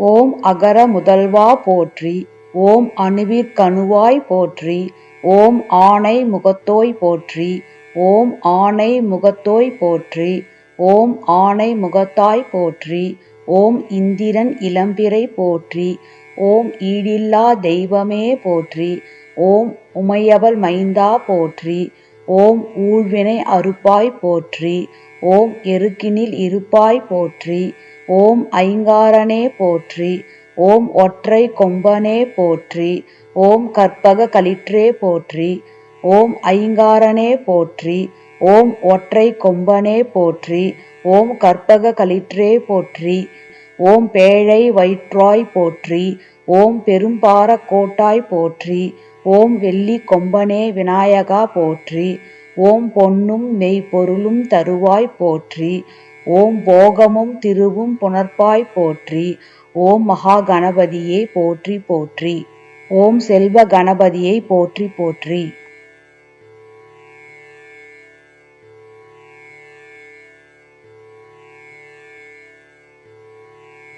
ஓம் அகர முதல்வா போற்றி ஓம் அணுவிற்கணுவாய் போற்றி ஓம் ஆணை முகத்தோய் போற்றி ஓம் ஆணை முகத்தோய் போற்றி ஓம் ஆணை முகத்தாய் போற்றி ஓம் இந்திரன் இளம்பிறை போற்றி ஓம் ஈடில்லா தெய்வமே போற்றி ஓம் உமையவள் மைந்தா போற்றி ஓம் ஊழ்வினை அறுப்பாய் போற்றி ஓம் எருக்கினில் இருப்பாய் போற்றி ஓம் ஐங்காரனே போற்றி ஓம் ஒற்றை கொம்பனே போற்றி ஓம் கற்பக களிற்றே போற்றி ஓம் ஐங்காரனே போற்றி ஓம் ஒற்றை கொம்பனே போற்றி ஓம் கற்பக களிற்றே போற்றி ஓம் பேழை வயிற்றாய் போற்றி ஓம் பெரும்பார கோட்டாய் போற்றி ஓம் வெள்ளி கொம்பனே விநாயகா போற்றி ஓம் பொன்னும் மெய்ப்பொருளும் தருவாய் போற்றி ஓம் போகமும் திருவும் புணர்ப்பாய் போற்றி. ஓம் மகா கணபதியே போற்றி போற்றி. ஓம் செல்வ கணபதியை போற்றி போற்றி.